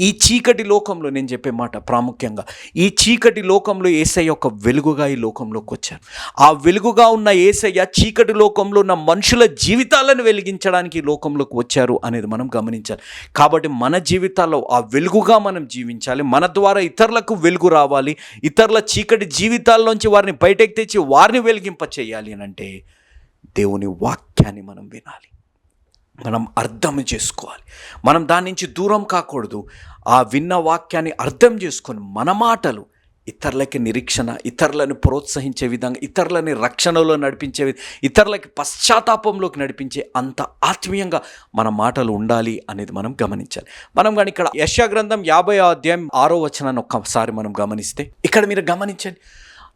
ఈ చీకటి లోకంలో నేను చెప్పే మాట ప్రాముఖ్యంగా ఈ చీకటి లోకంలో ఏసయ్య ఒక వెలుగుగా ఈ లోకంలోకి వచ్చారు ఆ వెలుగుగా ఉన్న ఏసయ్య చీకటి లోకంలో ఉన్న మనుషుల జీవితాలను వెలిగించడానికి ఈ లోకంలోకి వచ్చారు అనేది మనం గమనించాలి. కాబట్టి మన జీవితాల్లో ఆ వెలుగుగా మనం జీవించాలి. మన ద్వారా ఇతరులకు వెలుగు రావాలి. ఇతరుల చీకటి జీవితాల్లోంచి వారిని బయటకు తెచ్చి వారిని వెలిగింప చేయాలి అని అంటే దేవుని వాక్యాన్ని మనం వినాలి. మనం అర్థం చేసుకోవాలి. మనం దాని నుంచి దూరం కాకూడదు. ఆ విన్న వాక్యాన్ని అర్థం చేసుకొని మన మాటలు ఇతరులకి నిరీక్షణ ఇతరులను ప్రోత్సహించే విధంగా ఇతరులని రక్షణలో నడిపించే ఇతరులకి పశ్చాత్తాపంలోకి నడిపించే అంత ఆత్మీయంగా మన మాటలు ఉండాలి అనేది మనం గమనించాలి. మనం కానీ ఇక్కడ యశాగ్రంథం యాభై అధ్యాయం ఆరో వచనాన్ని ఒక్కసారి మనం గమనిస్తే ఇక్కడ మీరు గమనించండి.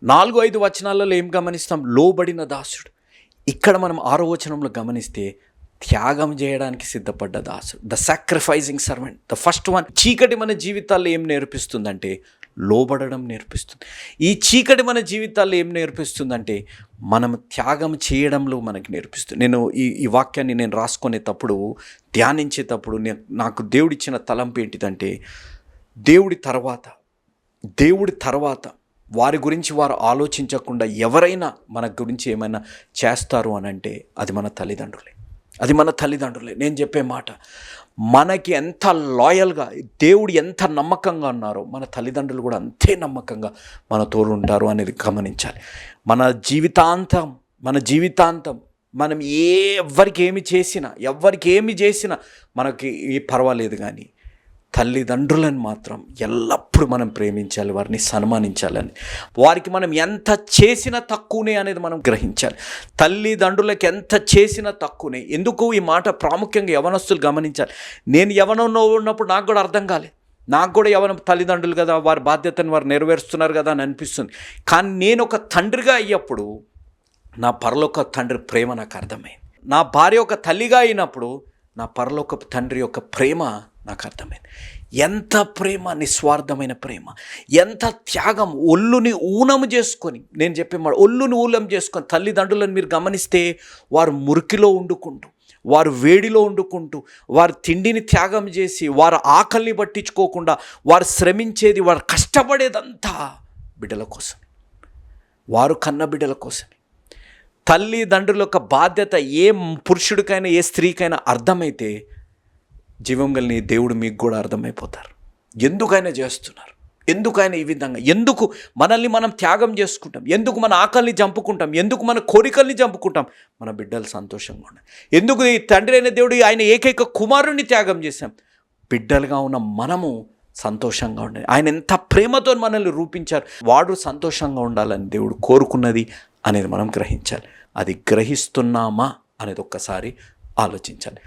నాలుగు ఐదు వచనాలలో ఏం గమనిస్తాం? లోబడిన దాసుడు. ఇక్కడ మనం ఆరో వచనంలో గమనిస్తే త్యాగం చేయడానికి సిద్ధపడ్డ దాసుడు. The sacrificing servant the first one చీకటి మన జీవితాల్లో ఏం నేర్పిస్తుందంటే లోబడడం నేర్పిస్తుంది. ఈ చీకటి మన జీవితాల్లో ఏం నేర్పిస్తుందంటే మనం త్యాగం చేయడంలో మనకి నేర్పిస్తుంది. నేను ఈ ఈ వాక్యాన్ని నేను రాసుకునేటప్పుడు ధ్యానించేటప్పుడు నాకు దేవుడిచ్చిన తలంపు ఏంటిదంటే దేవుడి తర్వాత దేవుడి తర్వాత వారి గురించి వారు ఆలోచించకుండా ఎవరైనా మన గురించి ఏమైనా చేస్తారు అని అంటే అది మన తల్లిదండ్రులే. అది మన తల్లిదండ్రులే. నేను చెప్పే మాట. మనకి ఎంత లాయల్గా దేవుడు ఎంత నమ్మకంగా ఉన్నారో మన తల్లిదండ్రులు కూడా అంతే నమ్మకంగా మన తోడు ఉంటారు అనేది గమనించాలి. మన జీవితాంతం మన జీవితాంతం మనం ఏ ఎవ్వరికి ఏమి చేసినా ఎవ్వరికి ఏమి చేసినా మనకి పర్వాలేదు కానీ తల్లిదండ్రులను మాత్రం ఎల్లప్పుడూ మనం ప్రేమించాలి వారిని సన్మానించాలని. వారికి మనం ఎంత చేసినా తక్కువనే అనేది మనం గ్రహించాలి. తల్లిదండ్రులకు ఎంత చేసినా తక్కువనే. ఎందుకు ఈ మాట ప్రాముఖ్యంగా యవనస్తులు గమనించాలి? నేను యవనంలో ఉన్నప్పుడు నాకు కూడా అర్థం కాలేదు నాకు కూడా యవన తల్లిదండ్రులు కదా వారి బాధ్యతను వారు నెరవేరుస్తున్నారు కదా అని అనిపిస్తుంది. కానీ నేను ఒక తండ్రిగా అయ్యప్పుడు నా పరలోక తండ్రి ప్రేమ నాకు అర్థమైంది. నా భార్య ఒక తల్లిగా అయినప్పుడు నా పరలోక తండ్రి యొక్క ప్రేమ నాకు అర్థమైంది ఎంత ప్రేమ నిస్వార్థమైన ప్రేమ. ఎంత త్యాగం ఒళ్ళుని ఊనము చేసుకొని నేను చెప్పే మాట ఒళ్ళుని ఊనం చేసుకొని తల్లిదండ్రులను మీరు గమనిస్తే వారు మురికిలో వండుకుంటూ వారు వేడిలో వండుకుంటూ వారు తిండిని త్యాగం చేసి వారు ఆకలిని పట్టించుకోకుండా వారు శ్రమించేది వారు కష్టపడేదంతా బిడ్డల కోసం. వారు కన్న బిడ్డల కోసమే తల్లిదండ్రుల యొక్క బాధ్యత ఏ పురుషుడికైనా ఏ స్త్రీకైనా అర్థమైతే జీవం కలిని దేవుడు మీకు కూడా అర్థమైపోతారు. ఎందుకైనా చేస్తున్నారు? ఎందుకైనా ఈ విధంగా? ఎందుకు మనల్ని మనం త్యాగం చేసుకుంటాం? ఎందుకు మన ఆకలిని చంపుకుంటాం? ఎందుకు మన కోరికల్ని చంపుకుంటాం? మన బిడ్డలు సంతోషంగా ఉన్నాయి ఎందుకు ఈ తండ్రి అయిన దేవుడు ఆయన ఏకైక కుమారుణ్ణి త్యాగం చేశాం? బిడ్డలుగా ఉన్న మనము సంతోషంగా ఉండాలి. ఆయన ఎంత ప్రేమతో మనల్ని రూపించారు. వాడు సంతోషంగా ఉండాలని దేవుడు కోరుకున్నది అనేది మనం గ్రహించాలి. అది గ్రహిస్తున్నామా అనేది ఒక్కసారి ఆలోచించాలి.